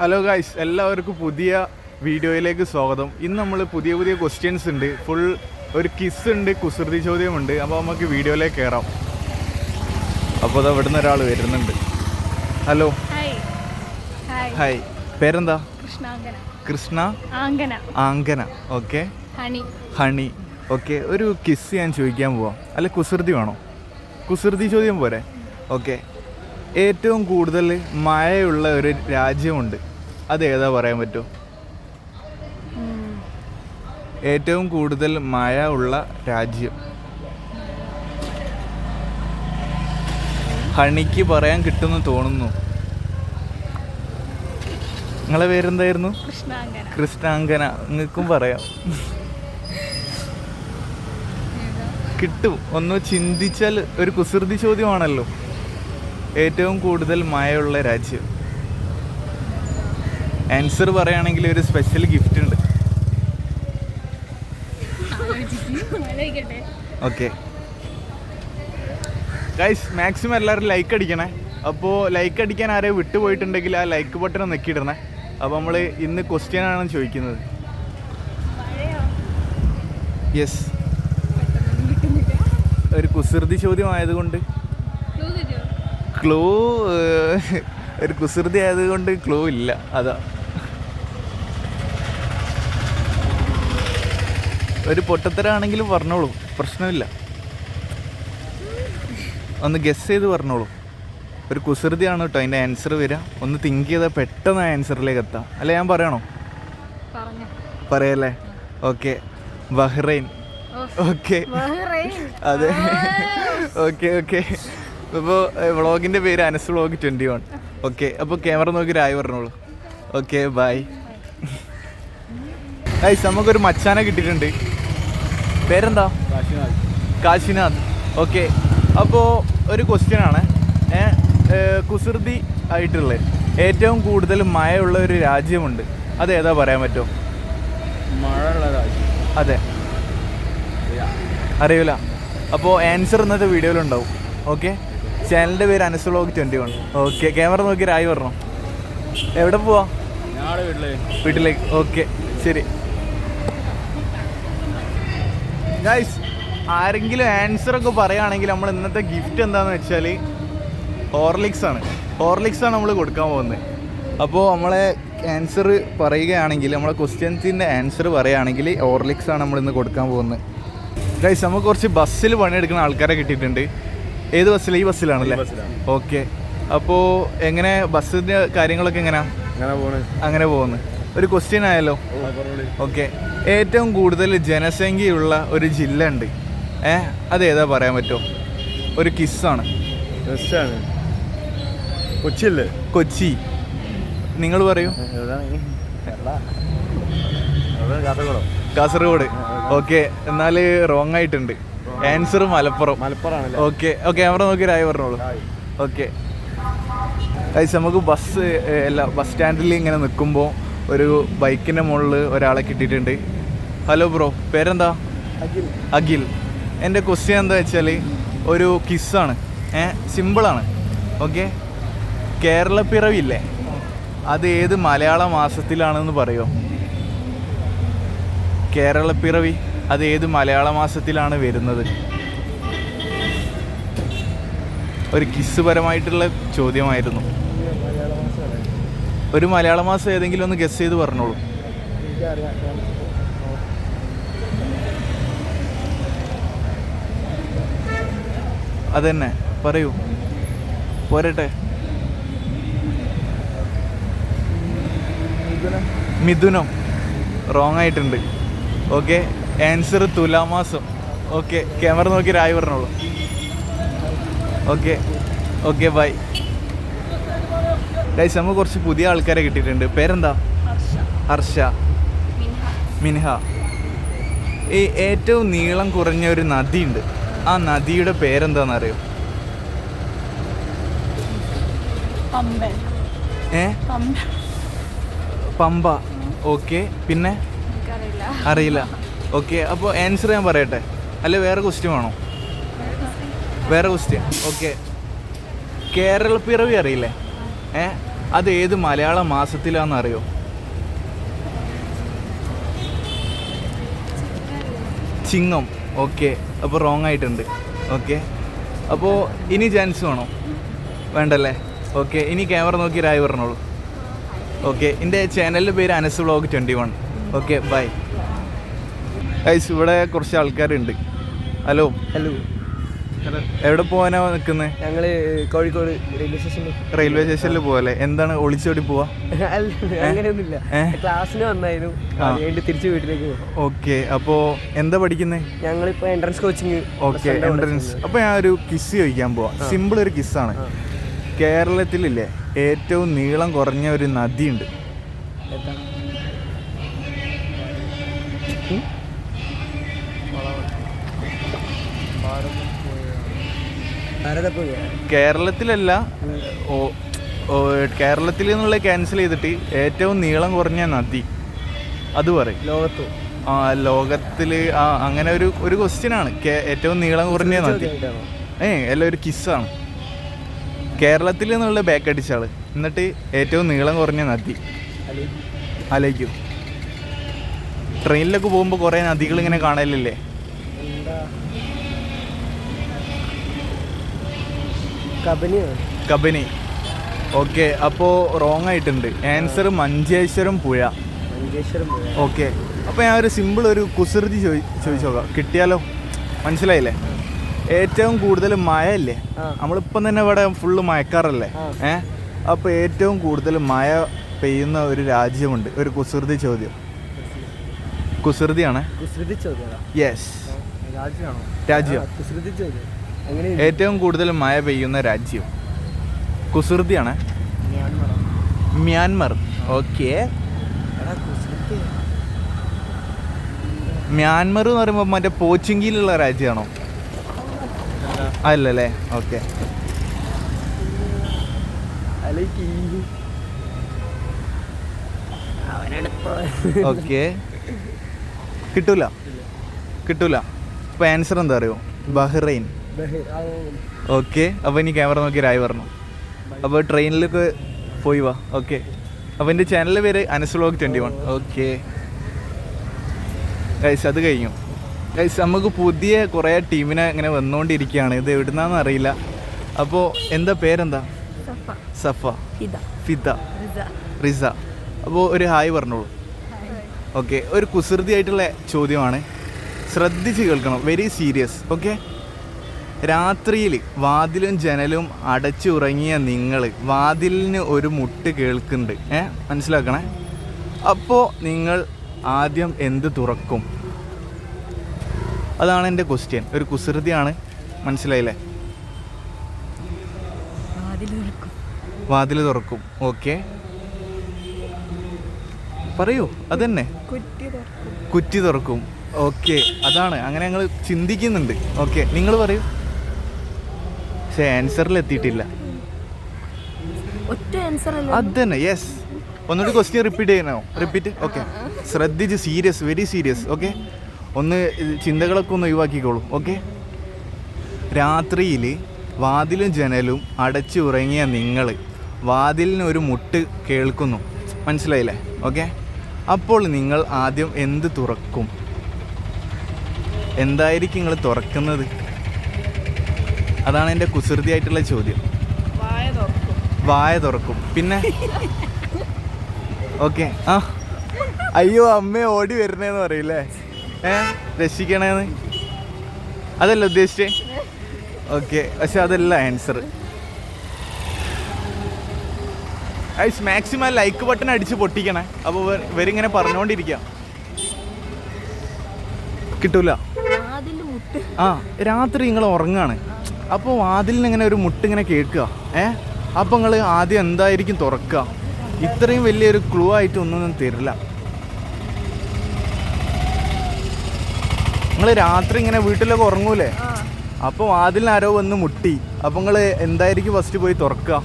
Hello guys എല്ലാവർക്കും പുതിയ വീഡിയോയിലേക്ക് സ്വാഗതം. ഇന്ന് നമ്മൾ പുതിയ പുതിയ ക്വസ്റ്റ്യൻസ് ഉണ്ട്. ഫുൾ ഒരു കിസ് ഉണ്ട് കുസൃതി ചോദ്യമുണ്ട് അപ്പോൾ നമുക്ക് വീഡിയോയിലേക്ക് കയറാം അപ്പോൾ അതാ ഇവിടുന്ന് ഒരാൾ വരുന്നുണ്ട്. ഹലോ ഹായ് പേരെന്താ? കൃഷ്ണ ആങ്കന. Okay honey. ഓക്കെ ഒരു കിസ് ഞാൻ ചോദിക്കാൻ പോവാം. അല്ല കുസൃതി വേണോ? കുസൃതി ചോദ്യം പോരെ. ഓക്കെ ഏറ്റവും കൂടുതൽ മഴയുള്ള ഒരു രാജ്യമുണ്ട്. അത് ഏതാ പറയാൻ പറ്റുമോ ഏറ്റവും കൂടുതൽ മഴ ഉള്ള രാജ്യം. ഹണിക്ക് പറയാൻ കിട്ടുമെന്ന് തോന്നുന്നു. നിങ്ങളെ പേരെന്തായിരുന്നു? കൃഷ്ണാങ്കന. കൃഷ്ണാങ്കന. നിങ്ങൾക്കും പറയാം. കിട്ടും. ഒന്ന് ചിന്തിച്ചാൽ ഒരു കുസൃതി ചോദ്യമാണല്ലോ. ഏറ്റവും കൂടുതൽ മഴയുള്ള രാജ്യം. ആൻസർ പറയുകയാണെങ്കിൽ ഒരു സ്പെഷ്യൽ ഗിഫ്റ്റ് ഉണ്ട്. ഓക്കെ ഗൈസ് മാക്സിമം എല്ലാവരും ലൈക്ക് അടിക്കണേ. അപ്പോൾ ലൈക്ക് അടിക്കാൻ ആരെയും വിട്ടുപോയിട്ടുണ്ടെങ്കിൽ ആ ലൈക്ക് ബട്ടൺ നെക്കിയിടണേ. അപ്പോൾ നമ്മൾ ഇന്ന് ക്വസ്റ്റ്യൻ ആണ് ചോദിക്കുന്നത്? യെസ് ഒരു കുസൃതി ചോദ്യമായതുകൊണ്ട് ക്ലൂ ഒരു കുസൃതി ആയതുകൊണ്ട് ക്ലൂ ഇല്ല അതാ. ഒരു പൊട്ടത്തരാണെങ്കിലും പറഞ്ഞോളൂ പ്രശ്നമില്ല. ഒന്ന് ഗസ് ചെയ്ത് പറഞ്ഞോളൂ. ഒരു കുസൃതിയാണ് കേട്ടോ അതിന്റെ ആൻസർ വരിക? ഒന്ന് തിങ്ക് ചെയ്താൽ പെട്ടെന്ന് ആൻസറിലേക്ക് എത്താം. അല്ല ഞാൻ പറയണോ? പറയല്ലേ? ഓക്കെ. ബഹ്റൈൻ. ഓക്കെ. അതെ. Okay okay. അപ്പോൾ വ്ളോഗിന്റെ പേര് Anas vlog twenty one. Okay അപ്പോൾ ക്യാമറ നോക്കി രായ് പറഞ്ഞോളൂ. Okay bye. ഗൈസ് നമുക്കൊരു മച്ചാനെ കിട്ടിയിട്ടുണ്ട്. പേരെന്താ? കാശിനാഥ്. കാശിനാഥ്. ഓക്കെ അപ്പോൾ ഒരു ക്വസ്റ്റ്യൻ ആണ്. കുസൃതി ആയിട്ടുള്ള ഏറ്റവും കൂടുതൽ മഴയുള്ള ഒരു രാജ്യമുണ്ട്. അത് ഏതാ പറയാൻ പറ്റുമോ മഴയുള്ള രാജ്യം. അതെ. അറിയില്ല അപ്പോൾ ആൻസർ ഇന്നത്തെ വീഡിയോയിലുണ്ടാവും ഓക്കെ? ചാനലിന്റെ പേര് Anas vlog twenty one okay camera നോക്കി രായി പറഞ്ഞു? എവിടെ പോവാ? വീട്ടിലേക്ക്. ഓക്കെ ശരി. ഗൈസ് ആരെങ്കിലും ആൻസർ ഒക്കെ പറയുകയാണെങ്കിൽ നമ്മൾ ഇന്നത്തെ ഗിഫ്റ്റ് എന്താണെന്ന് വെച്ചാൽ ഹോർലിക്സ് ആണ്. ഹോർലിക്സ് ആണ് നമ്മൾ കൊടുക്കാൻ പോകുന്നത്. അപ്പോൾ നമ്മളെ ആൻസർ പറയുകയാണെങ്കിൽ നമ്മളെ ക്വസ്റ്റ്യൻസിന്റെ ആൻസർ പറയുകയാണെങ്കിൽ ഓർലിക്സ് ആണ് നമ്മൾ ഇന്ന് കൊടുക്കാൻ പോകുന്നത്. ഗൈസ് നമുക്ക് കുറച്ച് ബസ്സിൽ പണിയെടുക്കുന്ന ആൾക്കാരെ കിട്ടിയിട്ടുണ്ട്. ഏത് ബസ്സിൽ ഈ ബസ്സിലാണല്ലേ? ബസ്സിലാണ്. ഓക്കെ. അപ്പോൾ എങ്ങനെ ബസ്സിന്റെ കാര്യങ്ങളൊക്കെ എങ്ങനെയാ അങ്ങനെ പോകുന്നത് പോകുന്നു ഒരു ക്വസ്റ്റ്യൻ ആയല്ലോ. ഓക്കെ. ഏറ്റവും കൂടുതൽ ജനസംഖ്യയുള്ള ഒരു ജില്ല ഉണ്ട് ഏ? അത് ഏതാ പറയാൻ പറ്റുമോ? ഒരു കിസ്സാണ്. കൊച്ചി കൊച്ചിയല്ലേ? കൊച്ചി. നിങ്ങൾ പറയൂ. കാസർഗോഡ്. ഓക്കെ. എന്നാൽ റോങ് ആയിട്ടുണ്ട്. ആൻസർ മലപ്പുറം. മലപ്പുറമാണ് ഓക്കെ ഓക്കെ ക്യാമറ നോക്കി രായ പറഞ്ഞോളൂ. ഓക്കെ ഗൈസ് നമുക്ക് ബസ് എല്ലാ അല്ല ബസ് സ്റ്റാൻഡിൽ ഇങ്ങനെ നിൽക്കുമ്പോൾ ഒരു ബൈക്കിന്റെ മുകളിൽ ഒരാളെ കിട്ടിയിട്ടുണ്ട്. ഹലോ ബ്രോ പേരെന്താ? അഖിൽ. എന്റെ ക്വസ്റ്റ്യൻ എന്താ വെച്ചാൽ ഒരു കിസ്സാണ് ഏ സിമ്പിളാണ് ഓക്കെ കേരളപ്പിറവില്ലേ അത് ഏത് മലയാള മാസത്തിലാണെന്ന് പറയുമോ കേരളപ്പിറവി അത് ഏത് മലയാള മാസത്തിലാണ് വരുന്നത്? ഒരു കിസ് പരമായിട്ടുള്ള ചോദ്യമായിരുന്നു. ഒരു മലയാള മാസം ഏതെങ്കിലും ഒന്ന് ഗസ് ചെയ്ത് പറഞ്ഞോളൂ. അതന്നെ പറയൂ. പോരട്ടെ. മിഥുനം. റോങ് ആയിട്ടുണ്ട്. ഓക്കെ ആൻസർ തുലാമാസം ഓക്കെ ക്യാമറ നോക്കി രായ് പറഞ്ഞോളൂ. ഓക്കെ ഓക്കെ ബൈ ഗൈസ് നമുക്ക് കുറച്ച് പുതിയ ആൾക്കാരെ കിട്ടിയിട്ടുണ്ട്. പേരെന്താ? ഹർഷ. മിൻഹ. ഈ ഏറ്റവും നീളം കുറഞ്ഞ ഒരു നദിയുണ്ട്. ആ നദിയുടെ പേരെന്താണെന്ന് അറിയോ ഏ? പമ്പ. ഓക്കെ പിന്നെ? അറിയില്ല. ഓക്കെ അപ്പോൾ ആൻസർ ഞാൻ പറയട്ടെ? അല്ല വേറെ ക്വസ്റ്റ്യൻ വേണോ? വേറെ ക്വസ്റ്റ്യൻ ഓക്കെ പിറവി അറിയില്ലേ? ഏ? അത് ഏത് മലയാള മാസത്തിലാണെന്ന് അറിയോ? ചിങ്ങം. ഓക്കെ അപ്പോൾ റോങ് ആയിട്ടുണ്ട്. ഓക്കെ അപ്പോൾ ഇനി ചാൻസ് വേണോ? വേണ്ടല്ലേ? ഓക്കെ ഇനി ക്യാമറ നോക്കി രായി പറഞ്ഞോളൂ. ഓക്കെ എന്റെ ചാനലിന്റെ പേര് Anas vlog twenty one okay bye guys ഇവിടെ കുറച്ച് ആൾക്കാരുണ്ട്. ഹലോ ഹലോ എവിടെ പോകാനാ നിൽക്കുന്നത് ഞങ്ങൾ കോഴിക്കോട് റെയിൽവേ സ്റ്റേഷനിൽ റെയിൽവേ സ്റ്റേഷനിൽ പോവാല്ലേ? എന്താണ് ഒളിച്ചോടി പോവാ? അങ്ങനെയൊന്നുമില്ല. ക്ലാസ്സിന് വന്നായിരുന്നു. അതുകൊണ്ട് തിരിച്ച് വീട്ടിലേക്ക് ഓക്കെ. അപ്പോൾ എന്താ പഠിക്കുന്നത് ഞങ്ങളിപ്പോൾ എൻട്രൻസ് കോച്ചിങ് ഓക്കെ എൻട്രൻസ് അപ്പോൾ ഞാൻ ഒരു കിസ് ചോദിക്കാൻ പോവാം. സിമ്പിൾ ഒരു കിസ്സാണ് കേരളത്തിലില്ലേ ഏറ്റവും നീളം കുറഞ്ഞ ഒരു നദിയുണ്ട്. കേരളത്തിലല്ല കേരളത്തിൽ നിന്നുള്ള ക്യാൻസൽ ചെയ്തിട്ട് ഏറ്റവും നീളം കുറഞ്ഞ നദി. അത് പറയും. ലോകത്ത്. ആ ലോകത്തിൽ ആ അങ്ങനെ ഒരു ഒരു ക്വസ്റ്റ്യൻ ആണ്. ഏറ്റവും നീളം കുറഞ്ഞ നദി? ഏ എല്ലാം ഒരു കിസ്സാണ് കേരളത്തിൽ നിന്നുള്ള ബാക്ക് അടിച്ചാൾ എന്നിട്ട് ഏറ്റവും നീളം കുറഞ്ഞ നദി. ആലോചിക്കൂ ട്രെയിനിലൊക്കെ പോകുമ്പോൾ കുറേ നദികൾ ഇങ്ങനെ കാണലില്ലേ? കബനി ഓക്കെ അപ്പോൾ റോങ് ആയിട്ടുണ്ട്. ആൻസർ മഞ്ചേശ്വരം പുഴ. ഓക്കെ അപ്പോൾ ഞാൻ ഒരു സിമ്പിൾ ഒരു കുസൃതി ചോദി ചോദിച്ചു നോക്കാം. കിട്ടിയാലോ? മനസ്സിലായില്ലേ? ഏറ്റവും കൂടുതൽ മഴ ഇല്ലേ. നമ്മളിപ്പം തന്നെ ഇവിടെ ഫുള്ള് മയക്കാറല്ലേ. ഏ? അപ്പോൾ ഏറ്റവും കൂടുതൽ മഴ പെയ്യുന്ന ഒരു രാജ്യമുണ്ട്. ഒരു കുസൃതി ചോദ്യം. കുസൃതിയാണ്? യെസ് രാജ്യമാണോ? രാജ്യം. ഏറ്റവും കൂടുതൽ മഴ പെയ്യുന്ന രാജ്യം? കുസൃതിയാണ്. മ്യാൻമർ. ഓക്കെ. മ്യാൻമർ എന്ന് പറയുമ്പോൾ മറ്റേ പോച്ചിങ്കിയിലുള്ള രാജ്യമാണോ? അല്ലല്ലേ? ഓക്കെ. ഓക്കെ. കിട്ടൂല. കിട്ടൂല. ഇപ്പം ആൻസർ എന്താ അറിയോ? ബഹ്റൈൻ. ഓക്കെ അപ്പോൾ ഇനി ക്യാമറ നോക്കി രായി പറഞ്ഞു അപ്പോൾ ട്രെയിനിലൊക്കെ പോയി വാ. ഓക്കെ. അപ്പോൾ എന്റെ ചാനലിന്റെ പേര് Anas vlog twenty one okay. Guys അത് കഴിഞ്ഞു. ഗൈസ് നമുക്ക് പുതിയ കുറേ ടീമിനെ ഇങ്ങനെ വന്നുകൊണ്ടിരിക്കുകയാണ് ഇത് എവിടുന്നാന്ന് അറിയില്ല. അപ്പോൾ എന്താ പേരെന്താ? സഫ. ഫിദ. റിസ. റിസ. അപ്പോൾ ഒരു ഹായ് പറഞ്ഞോളൂ. ഓക്കെ. ഒരു കുസൃതിയായിട്ടുള്ള ചോദ്യമാണ്. ശ്രദ്ധിച്ച് കേൾക്കണം. Very serious okay. രാത്രിയിൽ വാതിലും ജനലും അടച്ചുറങ്ങിയ നിങ്ങൾ വാതിലിന് ഒരു മുട്ട് കേൾക്കുന്നുണ്ട്. ഏ മനസ്സിലാക്കണേ? അപ്പോൾ നിങ്ങൾ ആദ്യം എന്ത് തുറക്കും? അതാണ് എന്റെ ക്വസ്റ്റ്യൻ ഒരു കുസൃതിയാണ്. മനസ്സിലായില്ലേ? വാതിൽ തുറക്കും. ഓക്കെ. പറയൂ അതന്നെ. കുറ്റി തുറക്കും. ഓക്കെ അതാണ്. അങ്ങനെ ഞങ്ങൾ ചിന്തിക്കുന്നുണ്ട്. ഓക്കെ നിങ്ങൾ പറയൂ. പക്ഷേ ആൻസറിൽ എത്തിയിട്ടില്ല അത് തന്നെ യെസ് ഒന്നുകൂടി ക്വസ്റ്റ്യൻ റിപ്പീറ്റ് ചെയ്യണോ? റിപ്പീറ്റ് ഓക്കെ ശ്രദ്ധിച്ച് സീരിയസ് വെരി സീരിയസ് ഓക്കെ ഒന്ന് ചിന്തകളൊക്കെ ഒന്ന് ഒഴിവാക്കിക്കോളൂ ഓക്കെ രാത്രിയിൽ വാതിലും ജനലും അടച്ചു ഉറങ്ങിയ നിങ്ങൾ വാതിലിന് ഒരു മുട്ട് കേൾക്കുന്നു. മനസ്സിലായില്ലേ? ഓക്കെ അപ്പോൾ നിങ്ങൾ ആദ്യം എന്ത് തുറക്കും? എന്തായിരിക്കും നിങ്ങൾ തുറക്കുന്നത്? അതാണ് എന്റെ കുസൃതിയായിട്ടുള്ള ചോദ്യം. വായ തുറക്കും. പിന്നെ? ഓക്കെ. ആ. അയ്യോ അമ്മ ഓടി വരണേന്ന് പറയില്ലേ? ഏ? രക്ഷിക്കണേന്ന്? അതല്ല ഉദ്ദേശിച്ചേ? ഓക്കെ. പക്ഷെ അതല്ല answer guys maximum like button അടിച്ച് പൊട്ടിക്കണേ. അപ്പോൾ ഇവരിങ്ങനെ പറഞ്ഞുകൊണ്ടിരിക്കാം കിട്ടൂല. ആ രാത്രി നിങ്ങൾ ഉറങ്ങാണ്. അപ്പോൾ വാതിലിന് ഇങ്ങനെ ഒരു മുട്ടിങ്ങനെ കേൾക്കുക. ഏ? അപ്പോൾ നിങ്ങൾ ആദ്യം എന്തായിരിക്കും തുറക്കുക? ഇത്രയും വലിയൊരു ക്ലൂ ആയിട്ട് ഒന്നും തരില്ല. നിങ്ങൾ രാത്രി ഇങ്ങനെ വീട്ടിലൊക്കെ ഉറങ്ങൂലേ? അപ്പോൾ വാതിലിന് ആരോ വന്ന് മുട്ടി. അപ്പോൾ നിങ്ങൾ എന്തായിരിക്കും ഫസ്റ്റ് പോയി തുറക്കുക?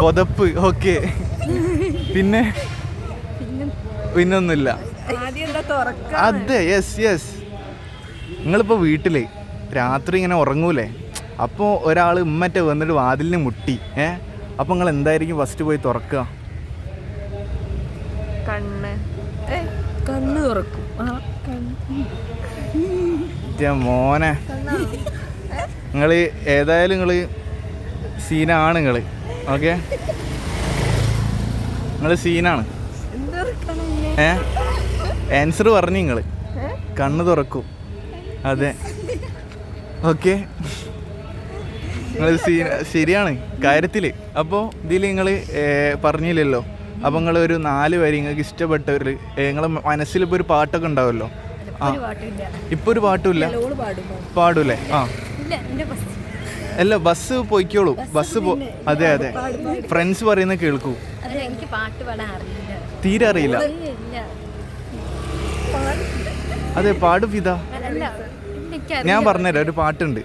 പൊതപ്പ്. ഓക്കെ. പിന്നെ? പിന്നെ പിന്നൊന്നുമില്ല. അതെ യെസ് യെസ് നിങ്ങളിപ്പോൾ വീട്ടിൽ രാത്രി ഇങ്ങനെ ഉറങ്ങൂലേ? അപ്പോൾ ഒരാൾ ഉമ്മറ്റ വന്നിട്ട് വാതിലിന് മുട്ടി ഏ? അപ്പോൾ നിങ്ങൾ എന്തായിരിക്കും ഫസ്റ്റ് പോയി തുറക്കുക? കണ്ണ്. കണ്ണ് തുറക്കും. മോനെ. നിങ്ങൾ ഏതായാലും നിങ്ങൾ സീനാണ് നിങ്ങൾ ഓക്കെ? നിങ്ങൾ സീനാണ്. ഏ? ആൻസർ പറഞ്ഞു നിങ്ങൾ കണ്ണ് തുറക്കും. അതെ. ഓക്കെ. നിങ്ങൾ ശരിയാണ് കാര്യത്തിൽ അപ്പോൾ ഇതിൽ നിങ്ങൾ പറഞ്ഞില്ലല്ലോ. അപ്പോൾ നിങ്ങൾ ഒരു നാല് വരി നിങ്ങൾക്ക് ഇഷ്ടപ്പെട്ടവർ നിങ്ങളെ മനസ്സിൽ ഇപ്പോൾ ഒരു പാട്ടൊക്കെ ഉണ്ടാവുമല്ലോ ആ ഒരു ഇപ്പോൾ ഒരു പാട്ടുമില്ല പാടൂലേ ആ. അല്ല ബസ് പോയിക്കോളൂ. ബസ് പോ അതെ അതെ. ഫ്രണ്ട്സ് പറയുന്ന കേൾക്കൂ. തീരെ അറിയില്ല. അതെ പാടും ഇതാ ഞാൻ പറഞ്ഞുതരാം ഒരു പാട്ടുണ്ട്.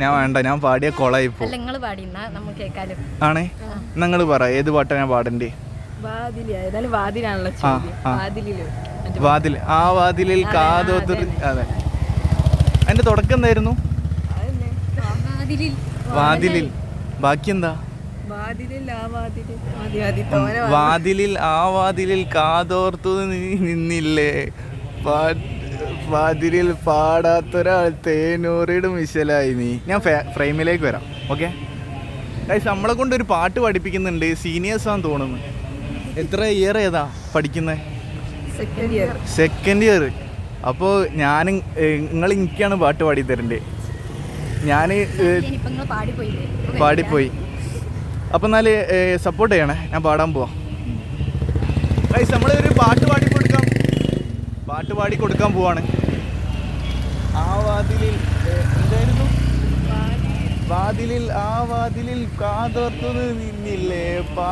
ഞാൻ വേണ്ട ഞാൻ പാടിയ കൊളായിപ്പോ ആണേ? നിങ്ങൾ പറ ഏത് പാട്ടാണ് ഞാൻ പാടണ്ടേ? വാതിൽ ആ വാതിലിൽ കാതോത്തു അതെ അതിന്റെ തുടക്കം എന്തായിരുന്നു? വാതിലിൽ. ബാക്കി എന്താ വാതിലിൽ ആ വാതിലിൽ. കാതോർത്തു നീ നിന്നില്ലേ? വാതിലിൽ പാടാത്തൊരാൾ തേനൂറിയുടെ മിശലായി നീ. ഞാൻ ഫ്രെയിമിലേക്ക് വരാം. ഓക്കെ നമ്മളെ കൊണ്ട് ഒരു പാട്ട് പഠിപ്പിക്കുന്നുണ്ട്. സീനിയേഴ്സ് ആണെന്ന് തോന്നുന്നു. എത്ര ഇയർ ഏതാ പഠിക്കുന്നത് സെക്കൻഡ് ഇയർ സെക്കൻഡ് ഇയർ അപ്പോൾ ഞാൻ നിങ്ങൾ എനിക്കാണ് പാട്ട് പാടി തരണ്ടേ. ഞാൻ പാടിപ്പോയി. അപ്പം എന്നാൽ സപ്പോർട്ട് ചെയ്യണേ. ഞാൻ പാടാൻ പോവാം. ഗൈസ് നമ്മളൊരു പാട്ട് പാടി പാട്ട് പാടി കൊടുക്കാൻ പോവാണ്. ആ വാതിലിൽ എന്തായിരുന്നു? വാതിലിൽ ആ വാതിലിൽ കാതോർത്തത് നിന്നില്ലേ? പാ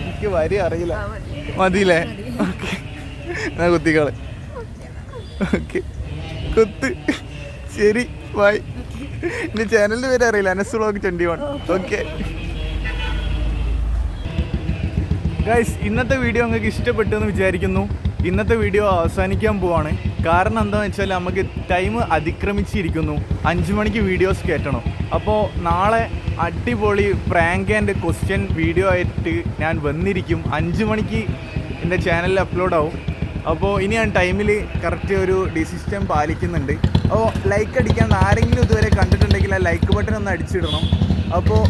എനിക്ക് വരി അറിയില്ല. മതിയില്ലേ? ഓക്കെ. എന്നാ കുത്തിക്കാളെ. ഓക്കെ. കുത്ത്. ശരി ബൈ. എന്റെ ചാനലിന്റെ പേര് അറിയില്ല. Anas vlog twenty one. Okay. Guys ഇന്നത്തെ വീഡിയോ നിങ്ങൾക്ക് ഇഷ്ടപ്പെട്ടു എന്ന് വിചാരിക്കുന്നു. ഇന്നത്തെ വീഡിയോ അവസാനിക്കാൻ പോവാണ്. കാരണം എന്താണെന്ന് വെച്ചാൽ നമുക്ക് ടൈം അതിക്രമിച്ചിരിക്കുന്നു. അഞ്ച് മണിക്ക് വീഡിയോസ് കയറ്റണം അപ്പോൾ നാളെ അടിപൊളി പ്രാങ്ക് ആൻഡ് ക്വസ്റ്റ്യൻ വീഡിയോ ആയിട്ട് ഞാൻ വന്നിരിക്കും. അഞ്ച് മണിക്ക് എന്റെ ചാനലിൽ അപ്ലോഡ് ആവും. അപ്പോൾ ഇനി ഞാൻ ടൈമിൽ കറക്റ്റ് ഒരു ഡിസിഷൻ പാലിക്കുന്നുണ്ട്. അപ്പോൾ ലൈക്ക് അടിക്കാണ്ട് ആരെങ്കിലും ഇതുവരെ കണ്ടിട്ടുണ്ടെങ്കിൽ ആ ലൈക്ക് ബട്ടൺ ഒന്ന് അടിച്ചിടണം. അപ്പോൾ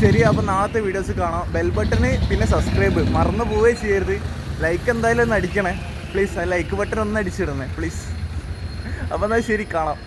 ശരി അപ്പോൾ നാളത്തെ വീഡിയോസ് കാണാം. ബെൽ ബട്ടണ് പിന്നെ സബ്സ്ക്രൈബ് മറന്നു പോവുകയും ചെയ്യരുത്. ലൈക്ക് എന്തായാലും ഒന്ന് അടിക്കണേ. പ്ലീസ് ആ ലൈക്ക് ബട്ടൺ ഒന്ന് അടിച്ചിടണേ പ്ലീസ് അപ്പോൾ എന്നാൽ ശരി കാണാം.